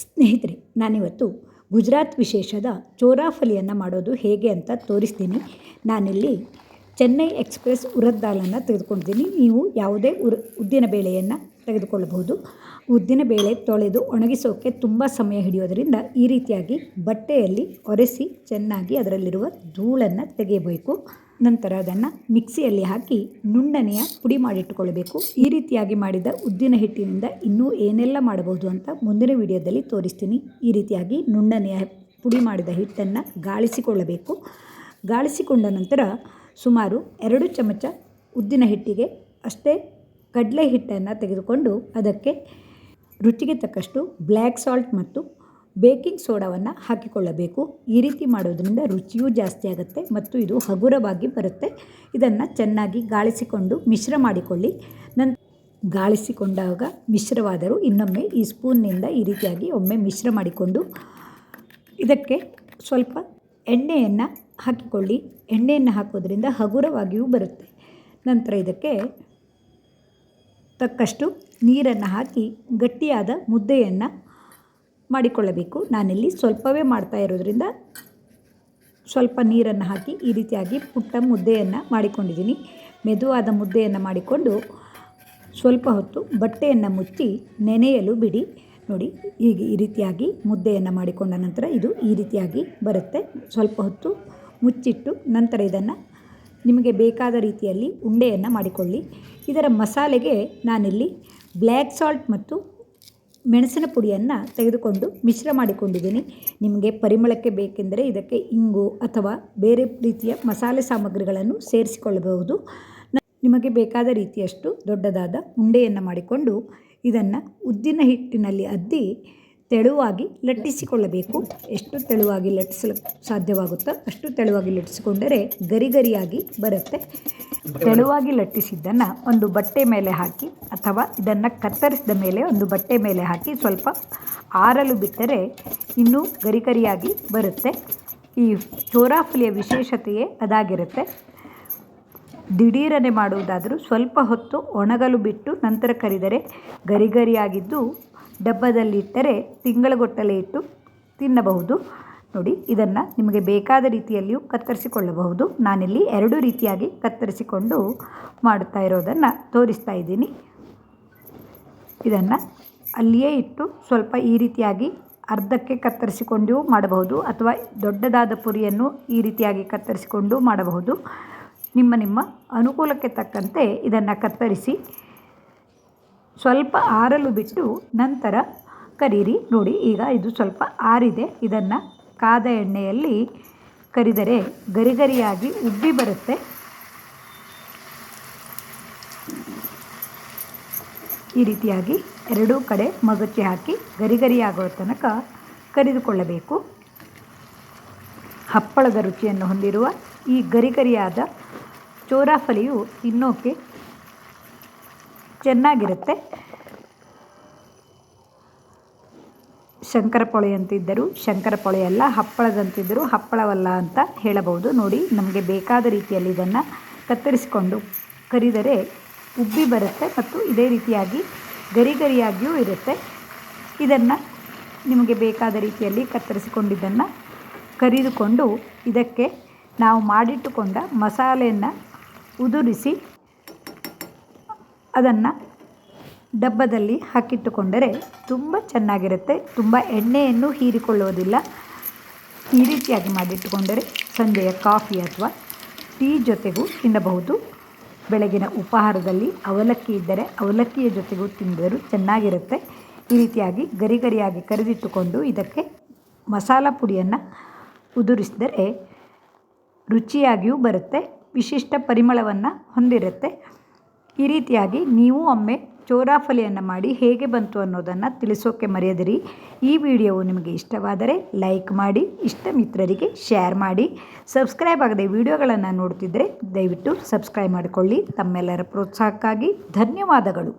ಸ್ನೇಹಿತರೆ, ನಾನಿವತ್ತು ಗುಜರಾತ್ ವಿಶೇಷದ ಚೋರಾಫಲಿಯನ್ನು ಮಾಡೋದು ಹೇಗೆ ಅಂತ ತೋರಿಸ್ತೀನಿ. ನಾನಿಲ್ಲಿ ಚೆನ್ನೈ ಎಕ್ಸ್ಪ್ರೆಸ್ ಉರದ್ ದಾಲನ್ನು ತೆಗೆದುಕೊಂಡಿದ್ದೀನಿ. ನೀವು ಯಾವುದೇ ಉರ, ಉದ್ದಿನ ಬೇಳೆಯನ್ನು ತೆಗೆದುಕೊಳ್ಳಬಹುದು. ಉದ್ದಿನ ಬೇಳೆ ತೊಳೆದು ಒಣಗಿಸೋಕ್ಕೆ ತುಂಬ ಸಮಯ ಹಿಡಿಯೋದರಿಂದ ಈ ರೀತಿಯಾಗಿ ಬಟ್ಟೆಯಲ್ಲಿ ಒರೆಸಿ ಚೆನ್ನಾಗಿ ಅದರಲ್ಲಿರುವ ಧೂಳನ್ನು ತೆಗೆಯಬೇಕು. ನಂತರ ಅದನ್ನು ಮಿಕ್ಸಿಯಲ್ಲಿ ಹಾಕಿ ನುಣ್ಣನೆಯ ಪುಡಿ ಮಾಡಿಟ್ಟುಕೊಳ್ಳಬೇಕು. ಈ ರೀತಿಯಾಗಿ ಮಾಡಿದ ಉದ್ದಿನ ಹಿಟ್ಟಿನಿಂದ ಇನ್ನೂ ಏನೆಲ್ಲ ಮಾಡಬಹುದು ಅಂತ ಮುಂದಿನ ವಿಡಿಯೋದಲ್ಲಿ ತೋರಿಸ್ತೀನಿ. ಈ ರೀತಿಯಾಗಿ ನುಣ್ಣನೆಯ ಪುಡಿ ಮಾಡಿದ ಹಿಟ್ಟನ್ನು ಗಾಳಿಸಿಕೊಳ್ಳಬೇಕು. ಗಾಳಿಸಿಕೊಂಡ ನಂತರ ಸುಮಾರು ಎರಡು ಚಮಚ ಉದ್ದಿನ ಹಿಟ್ಟಿಗೆ ಅಷ್ಟೇ ಕಡಲೆ ಹಿಟ್ಟನ್ನು ತೆಗೆದುಕೊಂಡು ಅದಕ್ಕೆ ರುಚಿಗೆ ತಕ್ಕಷ್ಟು ಬ್ಲ್ಯಾಕ್ ಸಾಲ್ಟ್ ಮತ್ತು ಬೇಕಿಂಗ್ ಸೋಡಾವನ್ನು ಹಾಕಿಕೊಳ್ಳಬೇಕು. ಈ ರೀತಿ ಮಾಡೋದರಿಂದ ರುಚಿಯೂ ಜಾಸ್ತಿ ಆಗುತ್ತೆ ಮತ್ತು ಇದು ಹಗುರವಾಗಿ ಬರುತ್ತೆ. ಇದನ್ನು ಚೆನ್ನಾಗಿ ಗಾಳಿಸಿಕೊಂಡು ಮಿಶ್ರ ಮಾಡಿಕೊಳ್ಳಿ. ನನ್ ಗಾಳಿಸಿಕೊಂಡಾಗ ಮಿಶ್ರವಾದರೂ ಇನ್ನೊಮ್ಮೆ ಈ ಸ್ಪೂನ್ನಿಂದ ಈ ರೀತಿಯಾಗಿ ಒಮ್ಮೆ ಮಿಶ್ರ ಮಾಡಿಕೊಂಡು ಇದಕ್ಕೆ ಸ್ವಲ್ಪ ಎಣ್ಣೆಯನ್ನು ಹಾಕಿಕೊಳ್ಳಿ. ಎಣ್ಣೆಯನ್ನು ಹಾಕೋದ್ರಿಂದ ಹಗುರವಾಗಿಯೂ ಬರುತ್ತೆ. ನಂತರ ಇದಕ್ಕೆ ತಕ್ಕಷ್ಟು ನೀರನ್ನು ಹಾಕಿ ಗಟ್ಟಿಯಾದ ಮುದ್ದೆಯನ್ನು ಮಾಡಿಕೊಳ್ಳಬೇಕು. ನಾನಿಲ್ಲಿ ಸ್ವಲ್ಪವೇ ಮಾಡ್ತಾ ಇರೋದ್ರಿಂದ ಸ್ವಲ್ಪ ನೀರನ್ನು ಹಾಕಿ ಈ ರೀತಿಯಾಗಿ ಪುಟ್ಟ ಮುದ್ದೆಯನ್ನು ಮಾಡಿಕೊಂಡಿದ್ದೀನಿ. ಮೆದುವಾದ ಮುದ್ದೆಯನ್ನು ಮಾಡಿಕೊಂಡು ಸ್ವಲ್ಪ ಹೊತ್ತು ಬಟ್ಟೆಯನ್ನು ಮುಚ್ಚಿ ನೆನೆಯಲು ಬಿಡಿ. ನೋಡಿ, ಹೀಗೆ ಈ ರೀತಿಯಾಗಿ ಮುದ್ದೆಯನ್ನು ಮಾಡಿಕೊಂಡ ನಂತರ ಇದು ಈ ರೀತಿಯಾಗಿ ಬರುತ್ತೆ. ಸ್ವಲ್ಪ ಹೊತ್ತು ಮುಚ್ಚಿಟ್ಟು ನಂತರ ಇದನ್ನು ನಿಮಗೆ ಬೇಕಾದ ರೀತಿಯಲ್ಲಿ ಉಂಡೆಯನ್ನು ಮಾಡಿಕೊಳ್ಳಿ. ಇದರ ಮಸಾಲೆಗೆ ನಾನಿಲ್ಲಿ ಬ್ಲ್ಯಾಕ್ ಸಾಲ್ಟ್ ಮತ್ತು ಮೆಣಸಿನ ಪುಡಿಯನ್ನು ತೆಗೆದುಕೊಂಡು ಮಿಶ್ರ ಮಾಡಿಕೊಂಡಿದ್ದೀನಿ. ನಿಮಗೆ ಪರಿಮಳಕ್ಕೆ ಬೇಕೆಂದರೆ ಇದಕ್ಕೆ ಇಂಗು ಅಥವಾ ಬೇರೆ ರೀತಿಯ ಮಸಾಲೆ ಸಾಮಗ್ರಿಗಳನ್ನು ಸೇರಿಸಿಕೊಳ್ಳಬಹುದು. ನಿಮಗೆ ಬೇಕಾದ ರೀತಿಯಷ್ಟು ದೊಡ್ಡದಾದ ಉಂಡೆಯನ್ನು ಮಾಡಿಕೊಂಡು ಇದನ್ನು ಉದ್ದಿನ ಹಿಟ್ಟಿನಲ್ಲಿ ಅದ್ದಿ ತೆಳುವಾಗಿ ಲಟ್ಟಿಸಿಕೊಳ್ಳಬೇಕು. ಎಷ್ಟು ತೆಳುವಾಗಿ ಲಟ್ಟಿಸಲು ಸಾಧ್ಯವಾಗುತ್ತೋ ಅಷ್ಟು ತೆಳುವಾಗಿ ಲಟ್ಟಿಸಿಕೊಂಡರೆ ಗರಿ ಗರಿಯಾಗಿ ಬರುತ್ತೆ. ತೆಳುವಾಗಿ ಲಟ್ಟಿಸಿದ್ದನ್ನು ಒಂದು ಬಟ್ಟೆ ಮೇಲೆ ಹಾಕಿ ಅಥವಾ ಇದನ್ನು ಕತ್ತರಿಸಿದ ಮೇಲೆ ಒಂದು ಬಟ್ಟೆ ಮೇಲೆ ಹಾಕಿ ಸ್ವಲ್ಪ ಆರಲು ಬಿಟ್ಟರೆ ಇನ್ನೂ ಗರಿ ಗರಿಯಾಗಿ ಬರುತ್ತೆ. ಈ ಚೋರಾಫಲಿಯ ವಿಶೇಷತೆಯೇ ಅದಾಗಿರುತ್ತೆ. ದಿಢೀರನೆ ಮಾಡುವುದಾದರೂ ಸ್ವಲ್ಪ ಹೊತ್ತು ಒಣಗಲು ಬಿಟ್ಟು ನಂತರ ಕರಿದರೆ ಗರಿ ಗರಿಯಾಗಿದ್ದು ಡಬ್ಬದಲ್ಲಿಟ್ಟರೆ ತಿಂಗಳಗಟ್ಟಲೆ ಇಟ್ಟು ತಿನ್ನಬಹುದು. ನೋಡಿ, ಇದನ್ನು ನಿಮಗೆ ಬೇಕಾದ ರೀತಿಯಲ್ಲಿಯೂ ಕತ್ತರಿಸಿಕೊಳ್ಳಬಹುದು. ನಾನಿಲ್ಲಿ ಎರಡು ರೀತಿಯಾಗಿ ಕತ್ತರಿಸಿಕೊಂಡು ಮಾಡುತ್ತಾ ಇರೋದನ್ನು ತೋರಿಸ್ತಾ ಇದ್ದೀನಿ. ಇದನ್ನು ಅಲ್ಲಿಯೇ ಇಟ್ಟು ಸ್ವಲ್ಪ ಈ ರೀತಿಯಾಗಿ ಅರ್ಧಕ್ಕೆ ಕತ್ತರಿಸಿಕೊಂಡು ಮಾಡಬಹುದು, ಅಥವಾ ದೊಡ್ಡದಾದ ಪುರಿಯನ್ನು ಈ ರೀತಿಯಾಗಿ ಕತ್ತರಿಸಿಕೊಂಡು ಮಾಡಬಹುದು. ನಿಮ್ಮ ನಿಮ್ಮ ಅನುಕೂಲಕ್ಕೆ ತಕ್ಕಂತೆ ಇದನ್ನು ಕತ್ತರಿಸಿ ಸ್ವಲ್ಪ ಆರಲು ಬಿಟ್ಟು ನಂತರ ಕರೀರಿ. ನೋಡಿ, ಈಗ ಇದು ಸ್ವಲ್ಪ ಆರಿದೆ. ಇದನ್ನು ಕಾದ ಎಣ್ಣೆಯಲ್ಲಿ ಕರಿದರೆ ಗರಿಗರಿಯಾಗಿ ಉಬ್ಬಿ ಬರುತ್ತೆ. ಈ ರೀತಿಯಾಗಿ ಎರಡೂ ಕಡೆ ಮಗುಚಿ ಹಾಕಿ ಗರಿಗರಿಯಾಗುವ ತನಕ ಕರಿದುಕೊಳ್ಳಬೇಕು. ಹಪ್ಪಳದ ರುಚಿಯನ್ನು ಹೊಂದಿರುವ ಈ ಗರಿಗರಿಯಾದ ಚೋರಾಫಲಿಯು ತಿನ್ನೋಕೆ ಚೆನ್ನಾಗಿರುತ್ತೆ. ಶಂಕರಪೊಳೆ ಅಂತಿದ್ದರು ಶಂಕರಪೊಳೆ ಅಲ್ಲ, ಹಪ್ಪಳದಂತಿದ್ದರು ಹಪ್ಪಳವಲ್ಲ ಅಂತ ಹೇಳಬಹುದು. ನೋಡಿ, ನಮಗೆ ಬೇಕಾದ ರೀತಿಯಲ್ಲಿ ಇದನ್ನು ಕತ್ತರಿಸಿಕೊಂಡು ಕರಿದರೆ ಉಬ್ಬಿ ಬರುತ್ತೆ ಮತ್ತು ಇದೇ ರೀತಿಯಾಗಿ ಗರಿ ಗರಿಯಾಗಿಯೂ ಇರುತ್ತೆ. ಇದನ್ನು ನಿಮಗೆ ಬೇಕಾದ ರೀತಿಯಲ್ಲಿ ಕತ್ತರಿಸಿಕೊಂಡಿದ್ದನ್ನು ಕರಿದುಕೊಂಡು ಇದಕ್ಕೆ ನಾವು ಮಾಡಿಟ್ಟುಕೊಂಡ ಮಸಾಲೆಯನ್ನು ಉದುರಿಸಿ ಅದನ್ನು ಡಬ್ಬದಲ್ಲಿ ಹಾಕಿಟ್ಟುಕೊಂಡರೆ ತುಂಬ ಚೆನ್ನಾಗಿರುತ್ತೆ. ತುಂಬ ಎಣ್ಣೆಯನ್ನು ಹೀರಿಕೊಳ್ಳುವುದಿಲ್ಲ ಈ ರೀತಿಯಾಗಿ ಮಾಡಿಟ್ಟುಕೊಂಡರೆ ಸಂಜೆಯ ಕಾಫಿ ಅಥವಾ ಟೀ ಜೊತೆಗೂ ತಿನ್ನಬಹುದು. ಬೆಳಗಿನ ಉಪಹಾರದಲ್ಲಿ ಅವಲಕ್ಕಿ ಇದ್ದರೆ ಅವಲಕ್ಕಿಯ ಜೊತೆಗೂ ತಿಂದರೂ ಚೆನ್ನಾಗಿರುತ್ತೆ. ಈ ರೀತಿಯಾಗಿ ಗರಿ ಗರಿಯಾಗಿ ಕರಿದಿಟ್ಟುಕೊಂಡು ಇದಕ್ಕೆ ಮಸಾಲ ಪುಡಿಯನ್ನು ಉದುರಿಸಿದರೆ ರುಚಿಯಾಗಿಯೂ ಬರುತ್ತೆ, ವಿಶಿಷ್ಟ ಪರಿಮಳವನ್ನು ಹೊಂದಿರುತ್ತೆ. ಈ ರೀತಿಯಾಗಿ ನೀವು ಒಮ್ಮೆ ಚೋರಾಫಲಿಯನ್ನು ಮಾಡಿ ಹೇಗೆ ಬಂತು ಅನ್ನೋದನ್ನು ತಿಳಿಸೋಕ್ಕೆ ಮರೆಯದಿರಿ. ಈ ವಿಡಿಯೋವು ನಿಮಗೆ ಇಷ್ಟವಾದರೆ ಲೈಕ್ ಮಾಡಿ ಇಷ್ಟ ಮಿತ್ರರಿಗೆ ಶೇರ್ ಮಾಡಿ. ಸಬ್ಸ್ಕ್ರೈಬ್ ಆಗದೆ ವಿಡಿಯೋಗಳನ್ನು ನೋಡ್ತಿದ್ದರೆ ದಯವಿಟ್ಟು ಸಬ್ಸ್ಕ್ರೈಬ್ ಮಾಡಿಕೊಳ್ಳಿ. ತಮ್ಮೆಲ್ಲರ ಪ್ರೋತ್ಸಾಹಕ್ಕಾಗಿ ಧನ್ಯವಾದಗಳು.